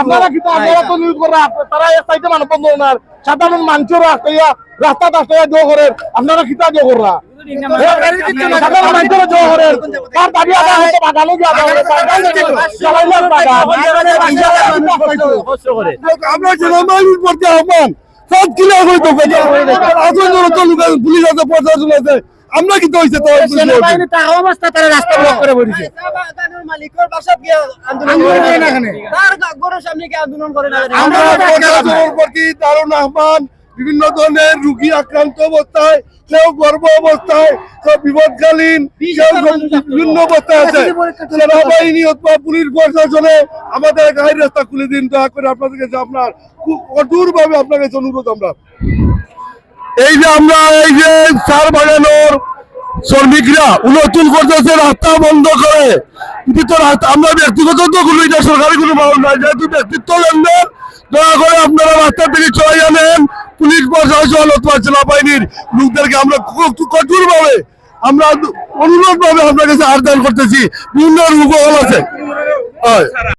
আপনারা কিন্তু আপনারা তো নিউজ করা তারা এক সাইডে মানুষ বন্ধ না সাধারণ মানুষের রাস্তায় রাস্তা রাস্তায় জো করে আপনারা কিতা জো করা সাধারণ মানুষের জো করে তার দাবি আদায় হতে বাগানো গিয়ে আদায় হতে চালাইলে আমরা জনমানুষ আহ্বান সব কিলো হইতো পুলিশ আছে প্রশাসন আছে আমরা কিন্তু হয়েছে তো সেনাবাহিনী টাকা অবস্থা তারা রাস্তা ব্লক করে মালিকের বাসা গিয়ে আন্দোলন আন্দোলন করে করে না এখানে। তার গরুর সামনে গিয়ে আন্দোলন করে না আমরা বিভিন্ন ধরনের রুগী আক্রান্ত অবস্থায় কেউ গর্ভ অবস্থায় কেউ বিপদকালীন কেউ বিভিন্ন অবস্থায় আছে। সেনাবাহিনী অথবা পুলিশ প্রশাসনে আমাদের গাড়ির রাস্তা খুলে দিন। দয়া করে আপনাদের কাছে আপনার খুব কঠোর ভাবে আপনার কাছে অনুরোধ আমরা। এই যে আমরা, এই যে সার বাগানোর শ্রমিকরা উন্নতন করতেছে, রাস্তা বন্ধ করে। কিন্তু আমরা ব্যক্তিগত তো কোনো এটা সরকারি কোনো মামলা নাই, যেহেতু ব্যক্তিত্ব লেনদেন দয়া করে আপনারা রাস্তা থেকে চলে যাবেন। পুলিশ প্রশাসন, অথবা সেনাবাহিনীর লোকদেরকে আমরা কঠোর ভাবে আমরা অনুরোধ ভাবে আপনার কাছে আবেদন করতেছি। বিভিন্ন রূপ আছে।